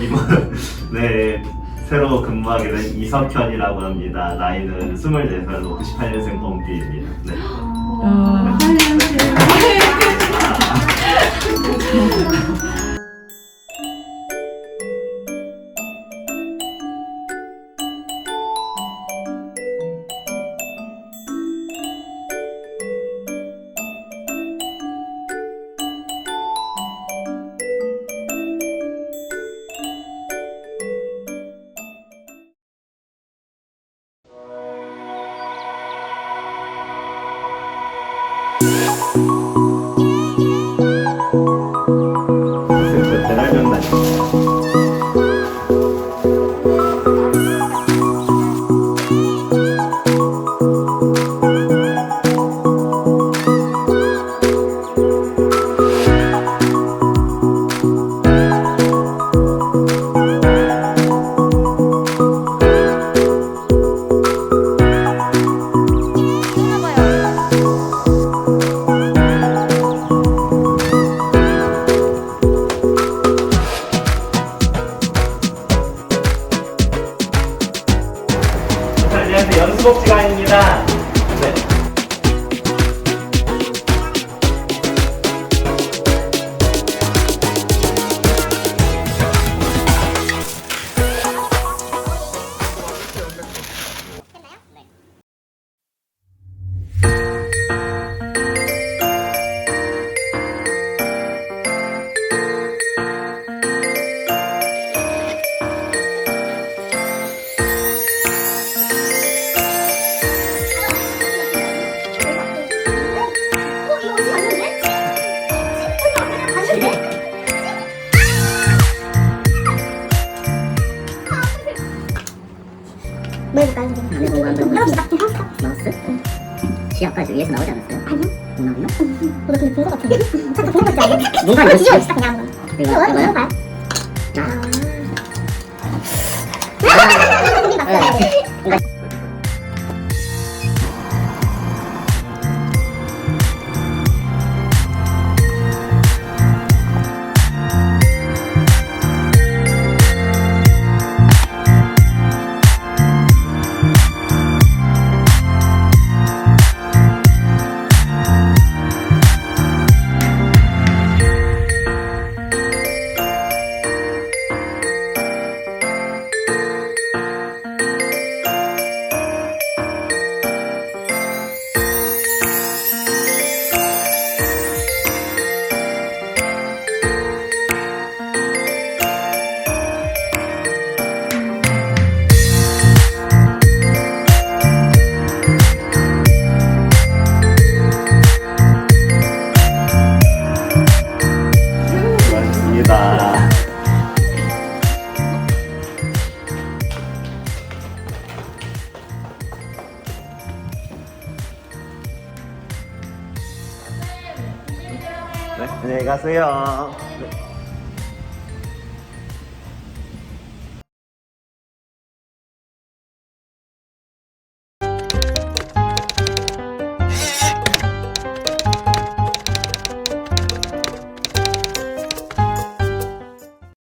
이번 네 새로 근무하게 된 이석현이라고 합니다. 나이는 24살 98년생 동기입니다. 네. 아, 그 óptica. 뭐? 네, 뭐. 마우스? 시합까지 위에서 나오지 않았어요? 아니요. 안 나왔나? 어, 나 근데 본것 같은데? 잠깐 본것 같지 않아요? 뭔가 이거 뒤집어봅시다, 그냥. 이거 이거 왜 이거요? 해볼까요? 자, 아. 우 안녕히 가세요. 네.